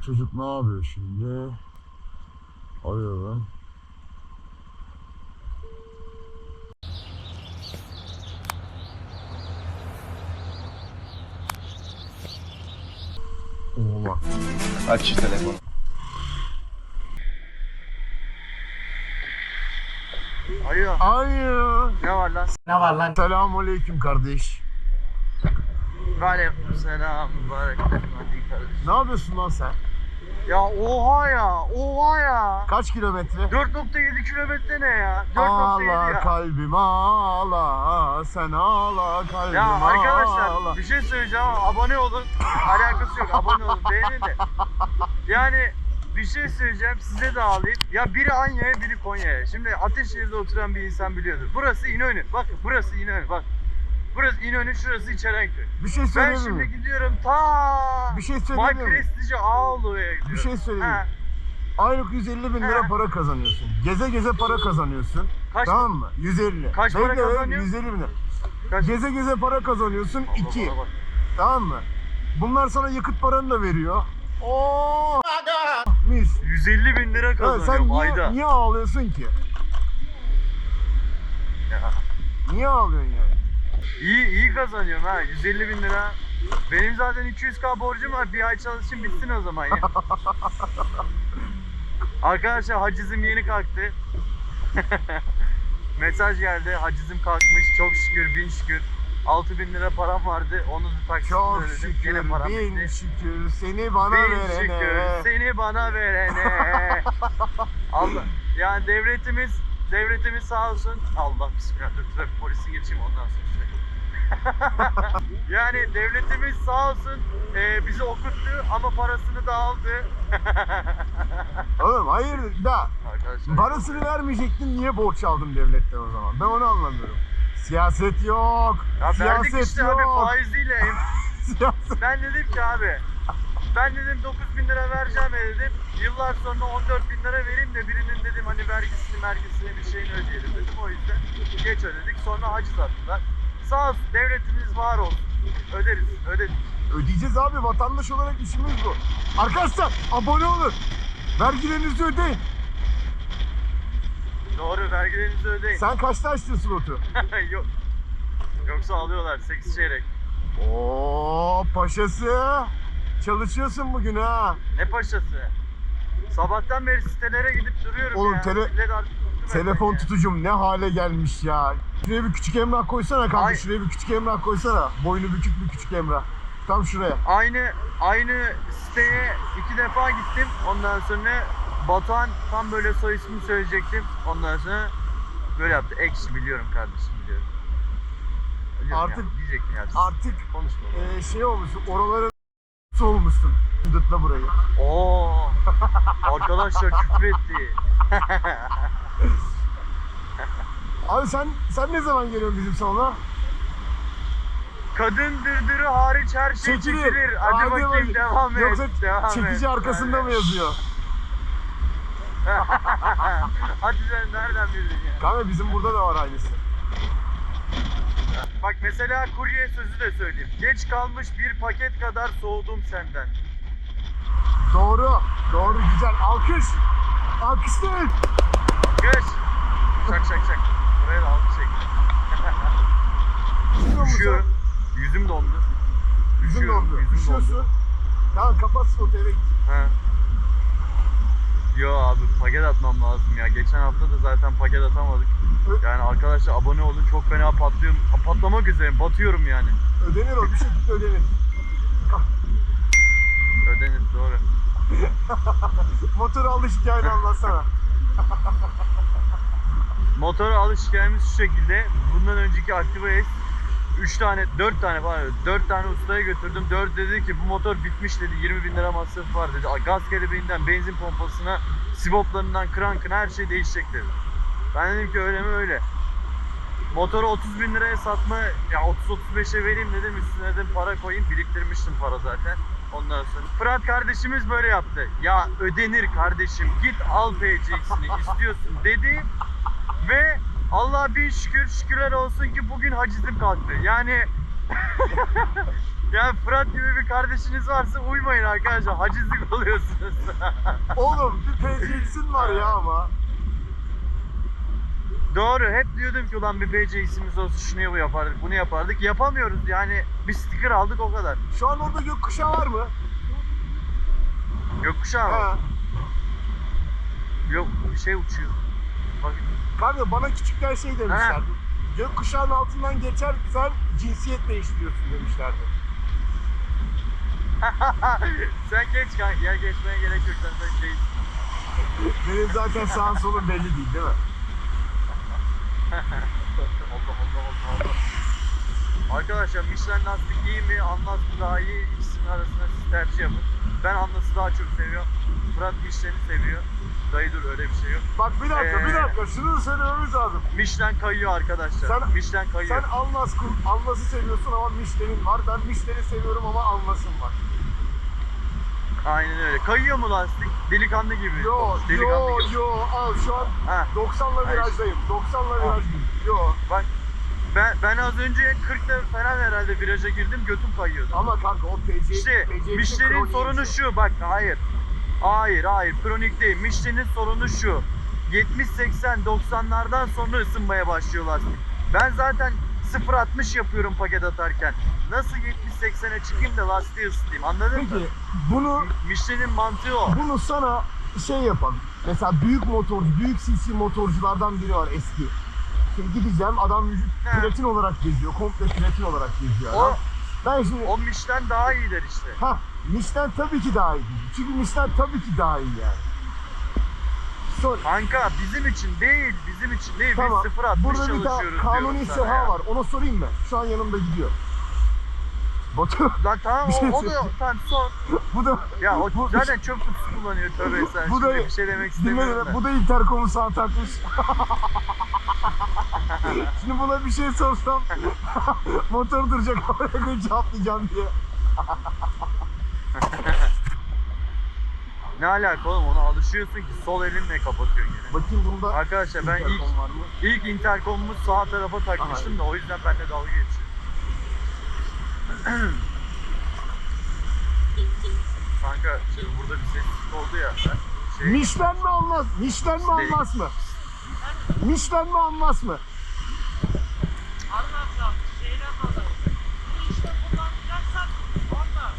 çocuk ne yapıyor şimdi? Arıyorum. Oğlan. Aç şu telefonu. Alo. Alo. Ne var lan? Ne var lan? Selamünaleyküm kardeş. Aleyküm selam. Mübarek. Hadi. Ne yapıyorsun lan sen? Ya oha ya. Oha ya. Kaç kilometre? 4.7 kilometre ne ya? 4.7 Ağla ya. kalbim ağla sen ağla kalbim Ya ağla. arkadaşlar bir şey söyleyeceğim ama abone olun. Alakası yok abone olun beğenin de. Yani bir şey söyleyeceğim size de ağlayayım. Ya biri Anya'ya biri Konya'ya. Şimdi Ateşehir'de oturan bir insan biliyordur. Burası İnönü. Bakın burası İnönü bak. Burası İnönü şurası İçerenköy. Bir şey Ben söyleyeyim şimdi mi? gidiyorum ta Bir şey söyleyeyim mi? Prestige'e Ağolu'ya gidiyorum. Bir şey söyleyeyim. Ha, Aylık 150 bin lira para kazanıyorsun. Geze geze para kazanıyorsun. Kaç- tamam mı? 150. Kaç para Bekle, kazanıyor? 150 bin lira. Kaç- Geze geze para kazanıyorsun. Allah 2. bana bak. Tamam mı? Bunlar sana yakıt paranı da veriyor. Oo! Mis. 150 bin lira Ha, kazanıyorum sen niye, ayda. niye ağlıyorsun ki? Ya, Niye ağlıyorsun yani? İyi, iyi kazanıyorum ha 150 bin lira. Benim zaten 200k borcum var. Bir ay çalışayım bitsin o zaman ya. Arkadaşlar hacizim yeni kalktı. Mesaj geldi. Hacizim kalkmış. Çok şükür, bin şükür. 6000 lira param vardı. Onu da taksitini Çok ödedim. şükür, Gene param bin bitti. şükür seni bana Bin verene. şükür seni bana verene. Allah yani devletimiz devletimiz sağ olsun. Allah bismillah trafik polisi geçeyim ondan sonra. yani devletimiz sağ olsun e, bizi okuttu ama parasını da aldı. Oğlum hayır da Arkadaşlar. parasını vermeyecektin niye borç aldın devletten o zaman? Ben onu anlamıyorum. Siyaset yok. Ya verdik siyaset işte yok. abi faiziyle. Siyaset. Ben dedim ki abi ben dedim 9 bin lira vereceğim dedim. Yıllar sonra 14 bin lira vereyim de birinin dedim hani vergisini mergisini bir şeyini ödeyelim dedim. O yüzden geç ödedik. Sonra haciz attılar. Sağ olsun devletimiz var olsun. Öderiz, ödedik. Ödeyeceğiz abi vatandaş olarak işimiz bu. Arkadaşlar abone olun. Vergilerinizi ödeyin. Doğru vergilerinizi ödeyin. Sen kaçta açtın slotu? Yok. Yoksa alıyorlar 8 çeyrek. Oo paşası. Çalışıyorsun bugün ha. Ne paşası? Sabahtan beri sitelere gidip duruyorum Oğlum ya. tele- Millet artık bıktı Telefon ya. tutucum ne hale gelmiş ya. Şuraya bir küçük emrah koysana kanka. Ay. Şuraya bir küçük emrah koysana. Boynu bükük bir küçük emrah. Tam şuraya. Aynı aynı siteye iki defa gittim. Ondan sonra Batuhan tam böyle soy ismini söyleyecektim. Ondan sonra böyle yaptı. Ekşi biliyorum kardeşim biliyorum. Biliyorum Artık- ya, diyecektim ya. Artık konuşma. e, şey olmuşsun. Oralara olmuşsun. Dıtla burayı. Oo. Arkadaşlar küfür etti. Abi sen sen ne zaman geliyorsun bizim salona? Kadın dırdırı hariç her şey Çekilir. çekilir. Hadi, Hadi bakayım bakayım. devam et. Yoksa devam çekici et. arkasında mı yazıyor? Hadi sen nereden bildin ya? Kanka bizim burada da var aynısı. Bak mesela kurye sözü de söyleyeyim. Geç kalmış bir paket kadar soğudum senden. Doğru. Doğru güzel. Alkış. Alkışlayın. Geç. Şak şak şak. Buraya da alkış çek. Üşüyor. Yüzüm dondu. Üşüyorum, dondu. yüzüm Üşüyorsun. Tamam kapat slotu eve git. Ha. Yo abi paket atmam lazım ya. Geçen hafta da zaten paket atamadık. Yani arkadaşlar abone olun. Çok fena patlıyorum. Patlamak üzereyim. Batıyorum yani. Ödenir o bir şekilde ödenir. Ödenir doğru. Motor aldı hikayeni anlatsana. Motora alış hikayemiz şu şekilde. Bundan önceki Activa S 3 tane, 4 tane pardon, 4 tane ustaya götürdüm. 4 dedi ki bu motor bitmiş dedi. 20 bin lira masrafı var dedi. Gaz kelebeğinden benzin pompasına, siboplarından, krankına her şey değişecek dedi. Ben dedim ki öyle mi öyle. Motoru 30 bin liraya satma, ya 30-35'e vereyim dedim. Üstüne dedim para koyayım. Biriktirmiştim para zaten. Ondan sonra Fırat kardeşimiz böyle yaptı. Ya ödenir kardeşim git al PCX'ini istiyorsun dedi. Ve Allah bir şükür şükürler olsun ki bugün hacizim kalktı. Yani Yani Fırat gibi bir kardeşiniz varsa uymayın arkadaşlar. Hacizlik oluyorsunuz. Oğlum bir PCX'in var ya ama. Doğru. Hep diyordum ki ulan bir PC ismimiz olsa şunu bu yapardık, bunu yapardık. Yapamıyoruz yani. Bir sticker aldık o kadar. Şu an orada gökkuşağı var mı? Gökkuşağı mı? Yok bir şey uçuyor. Bak Kanka bana küçükten şey demişlerdi. Gökkuşağının altından geçersen cinsiyet değiştiriyorsun demişlerdi. sen geç kanka. Gel geçmeye gerek yok. Sen, sen şey... Benim zaten sağın solun belli değil değil mi? Allah Allah Allah Allah. Arkadaşlar Michelin lastik iyi mi? Anlas mı daha iyi? İkisinin arasında siz tercih yapın. Ben Anlas'ı daha çok seviyorum. Fırat Michelin'i seviyor. Dayı dur öyle bir şey yok. Bak bir dakika bir Ee. dakika şunu da söylememiz lazım. Michelin kayıyor arkadaşlar. Sen- Michelin kayıyor. Sen Almas, Almas'ı seviyorsun ama Michelin'in var. Ben Michelin'i seviyorum ama Almas'ım var. Aynen öyle. Kayıyor mu lastik? Delikanlı gibi. Yo Delikanlı yo gibi. yo al şu an Ha, 90'la Hayır. virajdayım. 90'la virajdayım. Yo bak ben, ben az önce 40'ta falan herhalde viraja girdim götüm kayıyordu. ama kanka o PC İşte PCX'in Michelin'in sorunu şu bak hayır. Hayır hayır kronik değil. Michelin'in sorunu şu. 70 80 90'lardan sonra ısınmaya başlıyor lastik. Ben zaten 0-60 yapıyorum paket atarken. Nasıl 70-80'e çıkayım da lastiği ısıtayım anladın mı? Peki bunu Michelin'in mantığı o. bunu sana şey yapalım. Mesela büyük motorcu, büyük CC motorculardan biri var eski. Şimdi gideceğim adam vücut He. platin olarak geziyor. Komple platin olarak geziyor adam. O, Ben şimdi o Michelin daha iyiler işte. ha Michelin tabii ki daha iyi. Çünkü Michelin tabii ki daha iyi yani. Sor. Kanka bizim için değil, bizim için değil. Tamam. Biz 0-60 Burada bir tane kanuni diyorum sana var. Ona sorayım mı? Şu an yanımda gidiyor. Batu Lan tamam Bir şey o, o da söyleyeyim. tamam sor. bu da Ya o Bu- zaten çok kutusu kullanıyor tövbe sen. Bu Şimdi da- bir şey demek istemiyorum bu da interkomu sağa takmış. Şimdi buna bir şey sorsam motor duracak oraya koyup cevaplayacağım diye. Ne alaka oğlum ona alışıyorsun ki sol elinle kapatıyorsun yine. Bakayım bunda Arkadaşlar ben ilk ilk interkomumu sağ tarafa takmıştım da o yüzden benimle dalga geçiyor. Kanka şimdi burada bir sessizlik oldu ya. Şey, Michelin mi almaz? Michelin mi Değil. almaz mı? Michelin mi almaz mı? Anlatsam şeyden dolayı. Bu işte kullanacaksan olmaz.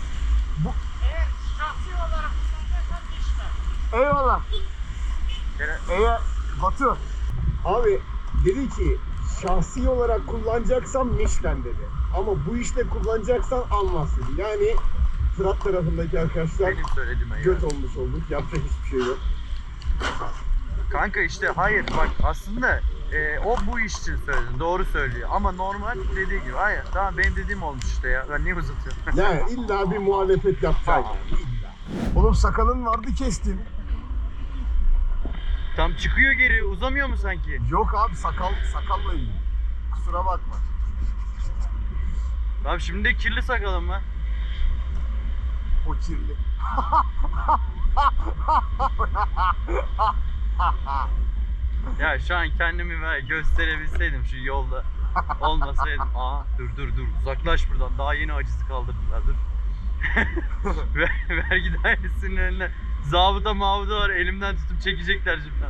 Bu- Eğer şahsi olarak kullanacaksan işte. Eyvallah. Eğer Batu abi dedi ki şahsi olarak kullanacaksan Michelin dedi. Ama bu işte kullanacaksan almaz dedi. Yani Fırat tarafındaki arkadaşlar benim söylediğime göt olmuş olduk. Yapacak hiçbir şey yok. Kanka işte hayır bak aslında e, o bu iş için söyledi. Doğru söylüyor. Ama normal dediği gibi. Hayır tamam benim dediğim olmuş işte ya. Ben niye uzatıyorum? Yani illa bir muhalefet yapacak. İlla. Oğlum sakalın vardı kestin. Tam çıkıyor geri. Uzamıyor mu sanki? Yok abi sakal sakalla ilgili. Kusura bakma. Tamam şimdi de kirli sakalım var. O kirli. Ya şu an kendimi ver gösterebilseydim şu yolda olmasaydım. Aa dur dur dur uzaklaş buradan daha yeni acısı kaldırdılar dur. Ver, vergi dairesinin önüne zabıta mavda var elimden tutup çekecekler şimdi.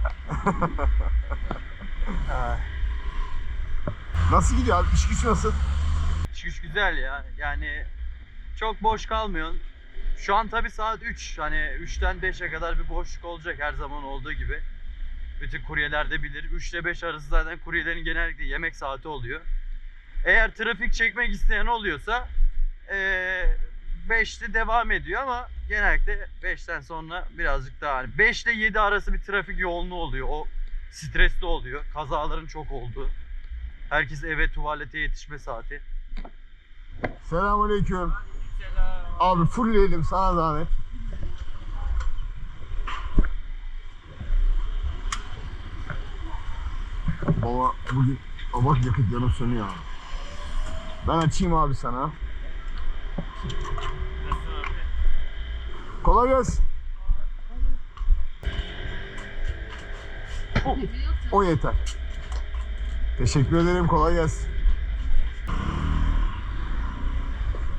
Nasıl gidiyor abi? İş güç nasıl? İş güç güzel ya yani çok boş kalmıyorsun. Şu an tabi saat 3 hani 3'ten 5'e kadar bir boşluk olacak her zaman olduğu gibi. Bütün kuryeler de bilir. 3 ile 5 arası zaten kuryelerin genellikle yemek saati oluyor. Eğer trafik çekmek isteyen oluyorsa 5'te devam ediyor ama genellikle 5'ten sonra birazcık daha hani 5 ile 7 arası bir trafik yoğunluğu oluyor. O stresli oluyor. Kazaların çok olduğu. Herkes eve tuvalete yetişme saati. Selamünaleyküm. Selam. Abi fullleyelim sana zahmet. Baba bugün Aa, bak yakıt yanıp sönüyor abi. Ben açayım abi sana. Kolay gelsin. O yeter. Teşekkür ederim. Kolay gelsin.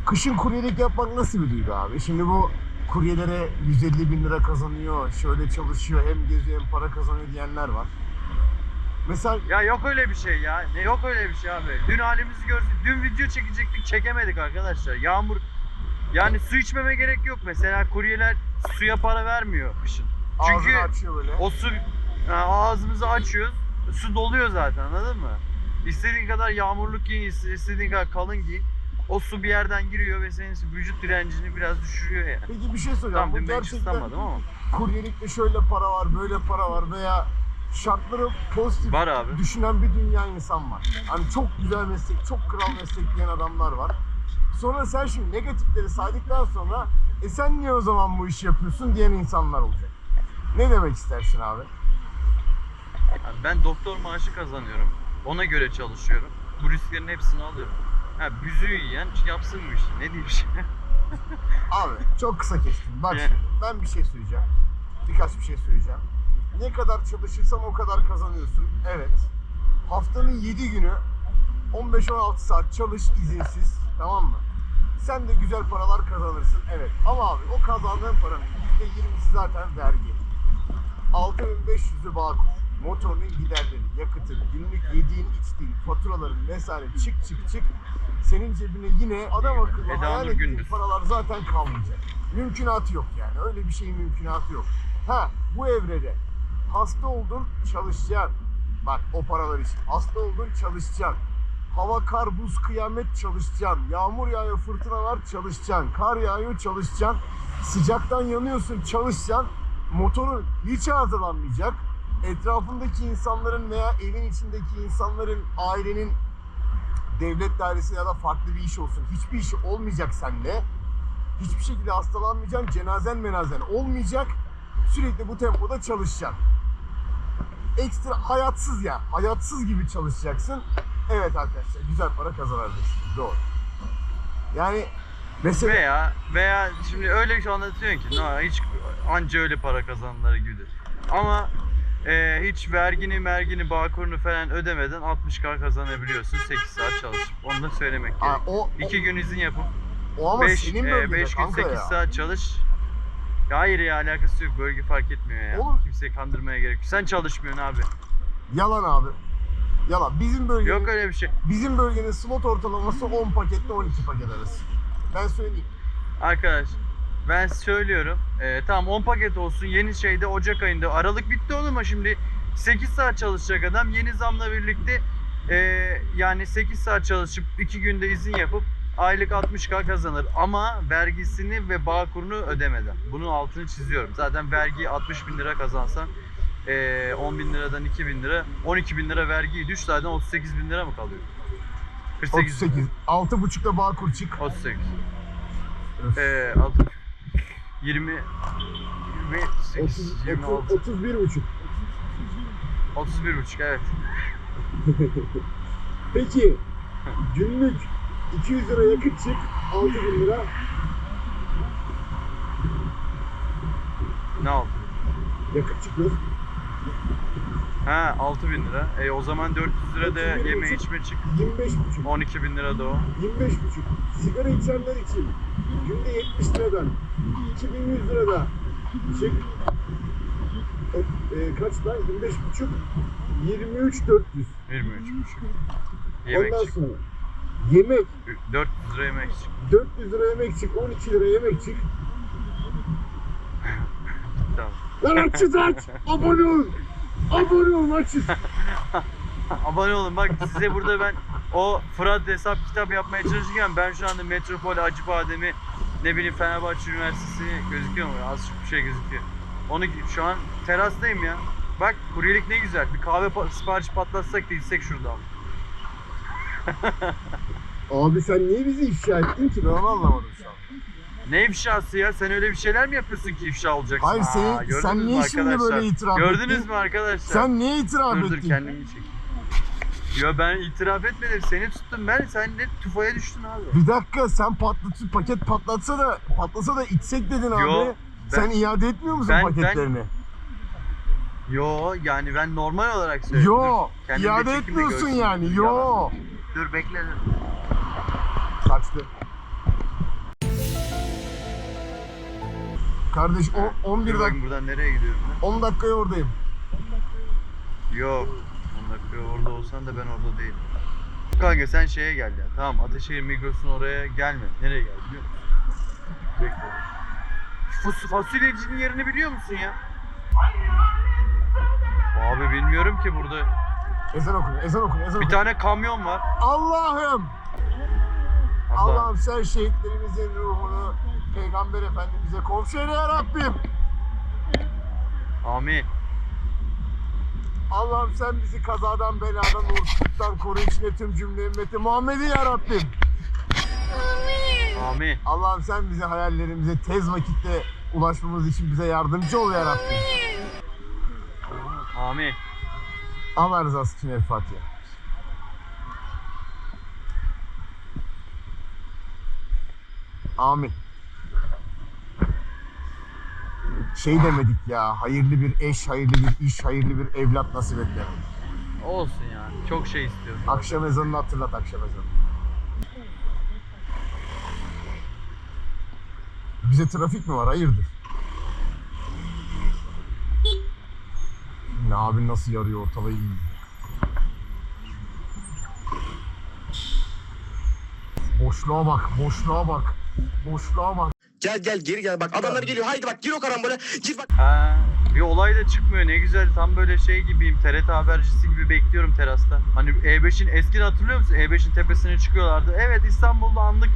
kışın kuryelik yapmak nasıl bir duygu abi? Şimdi bu kuryelere 150 bin lira kazanıyor, şöyle çalışıyor, hem geziyor hem para kazanıyor diyenler var. Mesela Ya yok öyle bir şey ya. Ne yok öyle bir şey abi. Dün halimizi gördük. Dün video çekecektik çekemedik arkadaşlar. Yağmur yani su içmeme gerek yok. Mesela kuryeler suya para vermiyor kışın. Çünkü ağzını açıyor böyle. o su ha, ağzımızı açıyoruz. Su doluyor zaten anladın mı? İstediğin kadar yağmurluk giyin, iste- istediğin kadar kalın giyin. O su bir yerden giriyor ve senin vücut direncini biraz düşürüyor yani. Peki bir şey soracağım. Tamam bu dün ben hiç gerçekten ıslanmadım ama. kuryelikte şöyle para var, böyle para var veya şartları pozitif Var abi. düşünen bir dünya insan var. Hani çok güzel meslek, çok kral meslek diyen adamlar var. Sonra sen şimdi negatifleri saydıktan sonra e sen niye o zaman bu işi yapıyorsun diyen insanlar olacak. Ne demek istersin abi? Yani ben doktor maaşı kazanıyorum. Ona göre çalışıyorum. Bu risklerin hepsini alıyorum. Ha büzüğü yiyen yapsın bu işi. Ne diyeyim şimdi? Abi çok kısa kestim. Bak şimdi ben bir şey söyleyeceğim. Birkaç bir şey söyleyeceğim. Ne kadar çalışırsan o kadar kazanıyorsun. Evet. Haftanın 7 günü 15-16 saat çalış izinsiz. Tamam mı? Sen de güzel paralar kazanırsın. Evet. Ama abi o kazandığın paranın %20'si zaten vergi. 6500'ü bağkur. Motorunun giderleri, yakıtı, günlük yediğin, içtiğin, faturaların vesaire çık çık çık. Senin cebine yine adam akıllı Eda hayal ettiğin Gündüz. paralar zaten kalmayacak. Mümkünatı yok yani. Öyle bir şeyin mümkünatı yok. Ha bu evrede hasta oldun çalışacaksın. Bak o paralar için. Hasta oldun çalışacaksın. Hava, kar, buz, kıyamet çalışacaksın. Yağmur yağıyor, fırtına var çalışacaksın. Kar yağıyor çalışacaksın. Sıcaktan yanıyorsun çalışacaksın. Motorun hiç arızalanmayacak. Etrafındaki insanların veya evin içindeki insanların, ailenin devlet dairesi ya da farklı bir iş olsun. Hiçbir işi olmayacak sende. Hiçbir şekilde hastalanmayacaksın. Cenazen menazen olmayacak. Sürekli bu tempoda çalışacaksın. Ekstra hayatsız ya. Hayatsız gibi çalışacaksın. Evet arkadaşlar güzel para kazanabilirsiniz. Doğru. Yani mesela Veya veya şimdi öyle bir şey anlatıyorsun ki no, hiç anca öyle para kazananları gibidir. Ama e, hiç vergini, mergini, bağkurunu falan ödemeden 60k kazanabiliyorsun 8 saat çalışıp. Onu da söylemek Aa, gerek. o, 2 gün izin yapıp o ama 5 senin bölgede 5 gün kanka 8 ya. saat çalış. Ya hayır ya alakası yok. Bölge fark etmiyor ya. Oğlum- Kimseyi kandırmaya gerek yok. Sen çalışmıyorsun abi. Yalan abi. Yalan. Bizim bölgenin, Yok öyle bir şey. bizim bölgenin slot ortalaması 10 paketle 12 paket arası. Ben söyleyeyim. Arkadaş ben söylüyorum. Ee, tamam 10 paket olsun. Yeni şeyde Ocak ayında. Aralık bitti oğlum ama şimdi 8 saat çalışacak adam. Yeni zamla birlikte ee, yani 8 saat çalışıp 2 günde izin yapıp aylık 60k kazanır. Ama vergisini ve bağkurunu ödemeden. Bunun altını çiziyorum. Zaten vergiyi 60 bin lira kazansan ee, 10 bin liradan 2 bin lira 12 bin lira vergiyi düş zaten 38 bin lira mı kalıyor? 48 bin 38. lira. 6.5'da Bağkur çık. 38. Öf. Ee, 6 20 28 30, 26 31 buçuk. 31 buçuk evet. Peki günlük 200 lira yakıt çık 6 bin lira Ne oldu? yakıt çıkıyor. Ha 6 bin lira. E o zaman 400 lira da 31 yeme içme çık. 25 buçuk. 12 bin lira da o. 25 buçuk. Sigara içenler için günde 70 liradan 2100 lirada çık. E, e, kaç lan? 25 buçuk. 23 400. 23 buçuk. Yemek Ondan çık. sonra yemek 400 lira yemek çık. 400 lira yemek çık, 12 lira yemek çık. Lan açız aç! Abone ol! Abone ol açız! Abone olun bak size burada ben o Fırat hesap kitap yapmaya çalışırken ben şu anda Metropol Acıbadem'i ne bileyim Fenerbahçe Üniversitesi gözüküyor mu? Az bir şey gözüküyor. Onu şu an terastayım ya. Bak kuryelik ne güzel. Bir kahve pa- siparişi patlatsak da gitsek şurada. Abi sen niye bizi ifşa ettin ki? Ben onu anlamadım şu an. Ne ifşası ya? Sen öyle bir şeyler mi yapıyorsun ki ifşa olacaksın? Hayır, senin- gördünüz sen mü niye şimdi arkadaşlar? böyle itiraf Gördünüz ettin? mü arkadaşlar? Sen niye itiraf dur dur ettin? kendimi çek. Ya ben itiraf etmedim. Seni tuttum ben. Sen de tufaya düştün abi. Bir dakika sen patlat paket patlatsa da patlasa da içsek dedin abi. Yo, sen iade etmiyor musun ben- ben- paketlerini? Yo yani ben normal olarak söylüyorum. Yo, Dur, kendimi de iade çekeyim de etmiyorsun görsün. yani. Yo. Dur bekle. Kaçtı. Kardeş o, 11 Dur ben dakika buradan nereye gidiyorum ben? 10 dakikaya oradayım. Yok. 10 dakika orada olsan da ben orada değilim. Kanka sen şeye gel ya. Tamam Ateşehir Migros'un oraya gelme. Nereye gel biliyor musun? Bekle. Fas fasulyecinin yerini biliyor musun ya? Abi bilmiyorum ki burada. Ezan okun, ezan okun, ezan Bir okun. tane kamyon var. Allah'ım! Allah. Allah'ım sen şehitlerimizin ruhunu Peygamber Efendimiz'e komşu eyle ya Rabbim. Amin. Allah'ım sen bizi kazadan, beladan, uğursuzluktan koru içine tüm cümle ümmeti Muhammed'i ya Rabbim. Amin. Allah'ım sen bize hayallerimize tez vakitte ulaşmamız için bize yardımcı ol ya Rabbim. Amin. Allah rızası için El Fatiha. Amin. Şey demedik ya, hayırlı bir eş, hayırlı bir iş, hayırlı bir evlat nasip et demedik. Olsun yani. Çok şey istiyorum. Akşam ezanını hatırlat akşam ezanını. Bize trafik mi var? Hayırdır? Ne abi nasıl yarıyor ortalığı iyi. Boşluğa bak, boşluğa bak. Boşluğa bak. Gel gel geri gel bak adamlar geliyor haydi bak gir o karambole gir bak. Ha, bir olay da çıkmıyor. Ne güzel. Tam böyle şey gibiyim. TRT habercisi gibi bekliyorum terasta. Hani E5'in eskiden hatırlıyor musun? E5'in tepesine çıkıyorlardı. Evet İstanbul'da anlık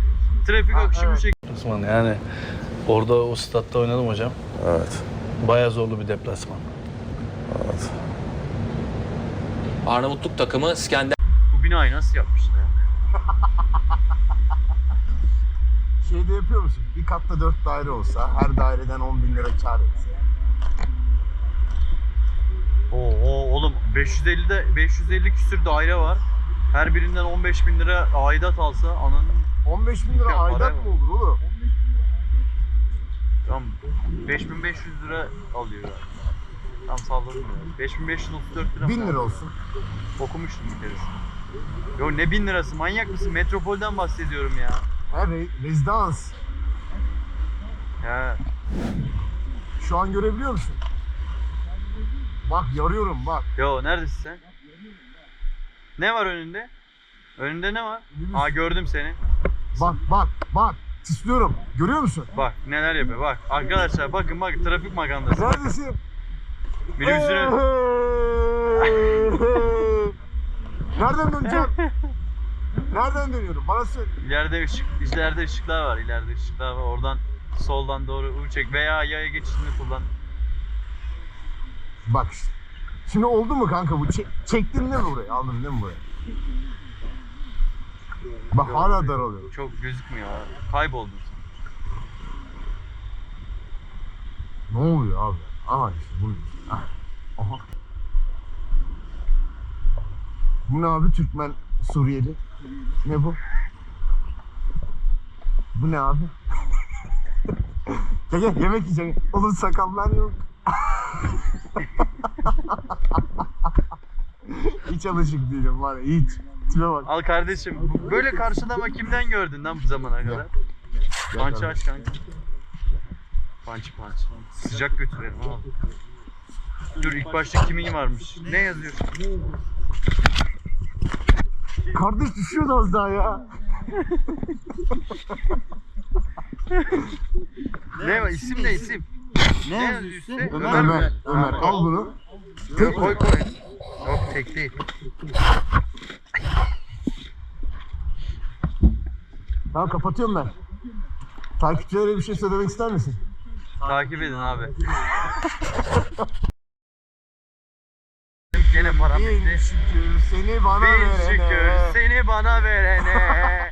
trafik Ha, akışı bu evet. şekilde. Deplasman yani orada o statta oynadım hocam. Evet. Bayağı zorlu bir deplasman. Arnavutluk takımı Skender Bu binayı nasıl yapmışlar? Şeyde yapıyor musun? Bir katta dört daire olsa, her daireden 10 bin lira kar etse. Oo, oo, oğlum 550'de 550 küsür daire var. Her birinden 15 bin lira aidat alsa ananın 15 bin lira para aidat mı olur oğlum? tam 5500 lira alıyor yani. Tam salladım ya. 5534 lira. 1000 mı lira alıyor? olsun. Okumuştum bir keresinde. Yo ne bin lirası manyak mısın? Metropolden bahsediyorum ya. Ha, re- rezidans. Şu an görebiliyor musun? Bak yarıyorum bak. yo neredesin sen? Ne var önünde? Önünde ne var? Minibüs. Aa gördüm seni. Bak bak bak. Sisliyorum. Görüyor musun? Bak neler yapıyor bak. Arkadaşlar bakın bak trafik magandası. Neredesin? Minibüsüne Nereden döneceğim? Nereden dönüyorum? Bana söyle. ileride ışık, ileride ışıklar var. ileride ışıklar var. Oradan soldan doğru U çek veya yaya geçişini kullan. Bak işte. Şimdi oldu mu kanka bu? Çek, çektin değil mi burayı? Aldın değil mi burayı? Bak hala daralıyor. Çok gözükmüyor. abi. Kayboldun sen. Ne oluyor abi? Aha işte bu. Ah, Aha. Bu ne abi? Türkmen Suriyeli. Ne bu? Bu ne abi? gel gel yemek yiyeceğim. Oğlum sakallar yok. hiç alışık değilim var ya hiç. Tipe bak. Al kardeşim. Böyle karşılama kimden gördün lan bu zamana kadar? Pançı aç kanka. Pançı pançı. Sıcak götürelim al. Dur ilk başta kimin varmış? Ne yazıyor? Kardeş düşüyordu az daha ya. Ne var? İsim ne isim? Ne yazıyor üstte? Ömer, Ömer? Ömer, al bunu. Yok, koy koy. Yok tek değil. Tamam kapatıyorum ben. Takipçilere bir şey söylemek ister misin? Takip edin abi. Gene param Bin bitti. şükür seni bana Bin verene. şükür seni bana verene.